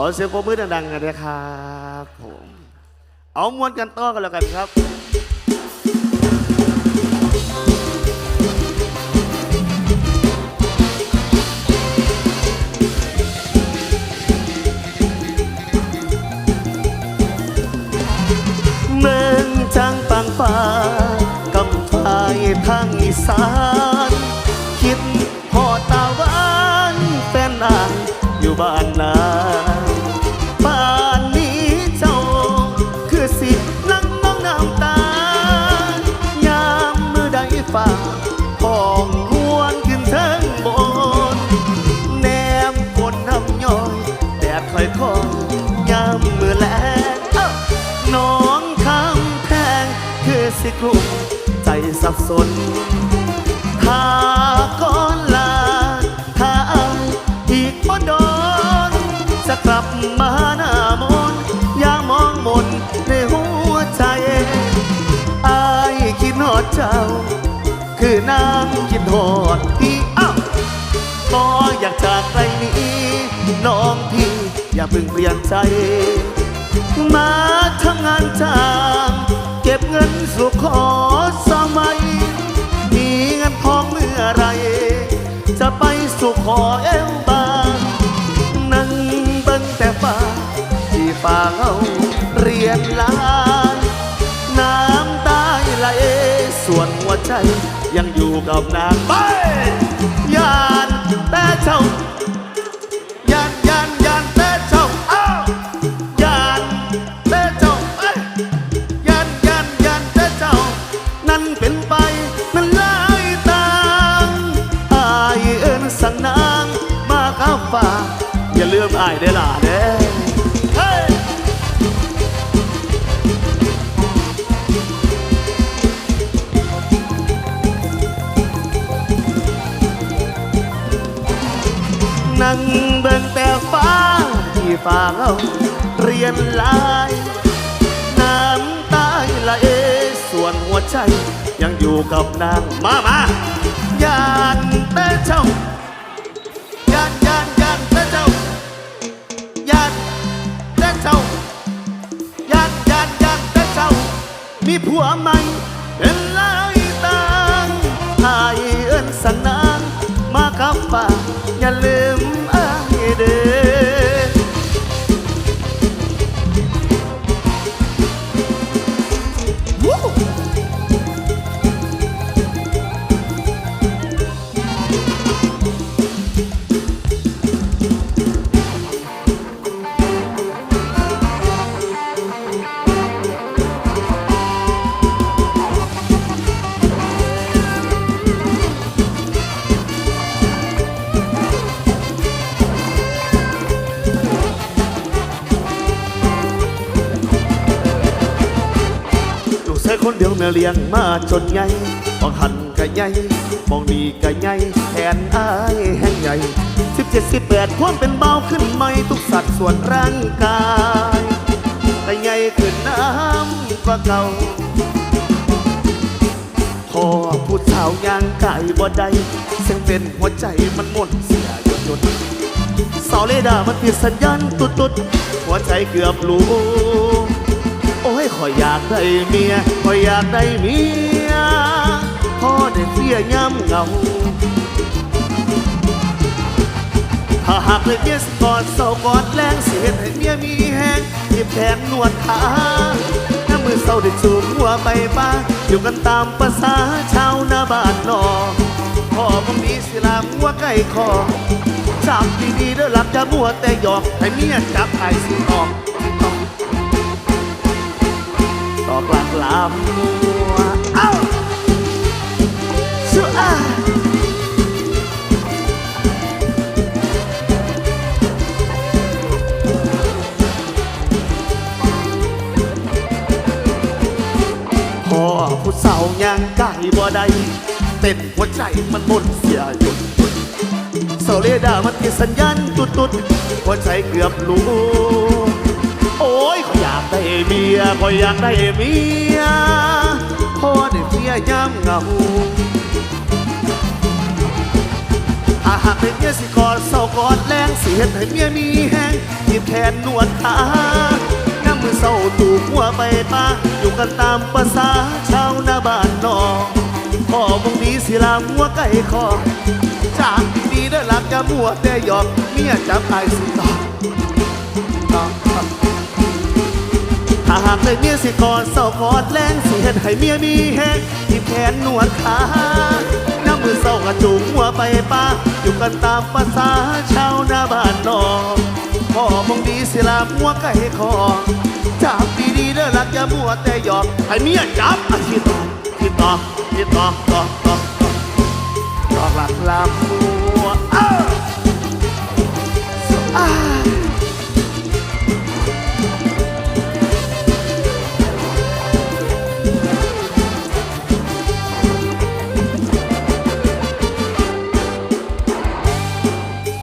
อเสียงปรบมือดังๆกันนะครับผมเอามวนกันต่อกันแล้วกันครับเมืองจังปังฟ้ากำฟ้ายทางอีสาน คิดพอตาหวานแฟนนางอยู่บ้านนา คอยคอยยามมือแลงเอ้าน้องคำแพงคือสิกลุ่มใจสับสนถ้าก่อนลาถ้าอายอีกบ่โดนจะกลับมาหน้ามนอย่ามองมนในหัวใจอายคิดหอดเจ้า คือนางคิดหอดพี่อ้าวก็อยากจากไกลนี้น้องพี่ อย่าเพิ่งเปลี่ยนใจ มาทำงานจ้างเก็บเงินสู่ขอสมัย มีเงินทองเมื่อไร จะไปสู่ขอเอวบางนั่งเบิ่งแต่ฟ้าที่ฟ้าเอาเรียนลานน้ำตาไหลส่วนหัวใจยังอยู่กับนางไป นั่นเป็นไป มันหลายต่างอายเอิ้นสั่งนางมาข้าฟ้าอย่าลืมอายเด้ล่ะเด้นั่งเบิ่งแต่ฟ้าที่ฟ้าเอาเรียนลาย น้ำตาไหล ส่วนหัวใจ ยังอยู่กับนางมามายานแต่เจ้ายานยานยานแต่เจ้ายานแต่เจ้ายานยานยานแต่เจ้า มีผัวใหม่เป็นลายต่างอายเอิ้นสนางมากับฟ้าอย่าลืม คนเดียวแม่เลี้ยงมาจนใหญ่มองหันก็ใหญ่มองนี่ก็ใหญ่แทนอายแห่งใหญ่สิบเจ็ดสิบแปดความเป็นเบาขึ้นใหม่ทุกสัดส่วนร่างกายแต่ใหญ่ขึ้นน้ำกว่าเก่าพอผู้สาวยางกายบ่ได้เสียงเป็นหัวใจมันหม่นเสียยดยดเสาเลดามันติดสัญญาณตุดตุดหัวใจเกือบรู้โอ้ย ขออยากได้เมียขออยากได้เมียพอได้เสียย้ำเงาถ้าหากเลยเมียสกอดเศร้ากอดแรงเสียให้เมียมีแห้งหยิบแขนนวดขาถ้ามือเศร้าได้จูบหัวไปป้าอยู่กันตามภาษาชาวนาบ้านนอกพ่อผมมีสิลามหัวใกล้คอจับดีๆเด้อหลับจะมัวแต่หยอกให้เมียจับไอ้สิออก ลางลำมัวเอ้าชัวอาพอผู้สาวย่างไก่บ่ได้เต้นหัวใจมันหมดเสียหยุดเสาเลดามันติดสัญญาณตุดตุดหัวใจเกือบรู้ โอ้ยขอยอยากได้เมียขอยอยากได้เมียพอได้เมียย้ำเหงาถ้าหากเป็นเมียสิกอดเศร้ากอดแรงสิเห็นให้เมียมีแห้งที่บแขนนวดขาน้ำมือเศร้าถูกหัวไปปาอยู่กันตามภาษาชาวนาบ้านนอกพ่อมงนี้สิลาหัวไก่คอจากดีๆเด้อหลักจะมัวแต่หยอกเมียจับไอ้สิต่อต่อต่อ ถ้าหากได้เมียสิกอดเศร้ากอดแรงสิเฮ็ดให้เมียมีแฮงทีบแขนนวดขาน้ำมือเศร้ากระจุงหัวไปป้าอยู่กันตามภาษาชาวนาบ้านนอกพ่อมองดีสิลามหัวไก่คอจับดีๆเด้อรักอย่ามัวแต่หยอกให้เมียจับอาชีพต่อที่ต่อที่ต่อต่อต่อต่อต่อหลักลำ